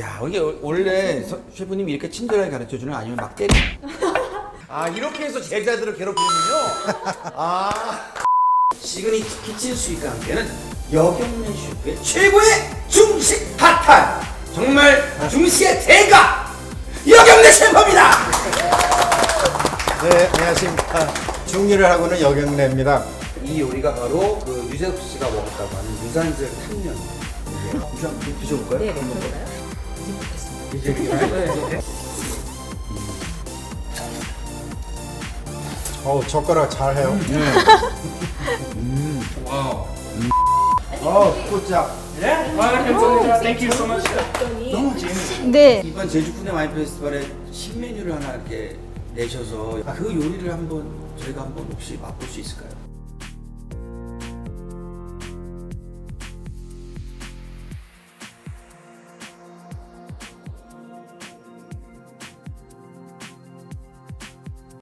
야 이게 원래 서- 셰프님이 이렇게 친절하게 가르쳐 주는 아니면 막 때리? 아 이렇게 해서 제자들을 괴롭히는군요. 아 시그니처 키친 수익과 함께는 여경래 셰프의 최고의 중식 핫한 정말 중식의 대가 여경래 셰프입니다. 네, 안녕하십니까. 중리를 하고는 여경래입니다. 이 요리가 바로 그 유재석 씨가 먹었다고 하는 유산슬 탕면. 한번 드셔볼까요? 네, 네, 한번 그럴까요? 이제 네. 어우, 젓가락 잘해요. 와우. 어, 꽂자. Thank you so much. 너무 재밌어요. 네. 이번 제주 푸드 와인 페스티벌에 신메뉴를 하나 이렇게 내셔서 그 요리를 한번 저희가 한번 혹시 맛볼 수 있을까요?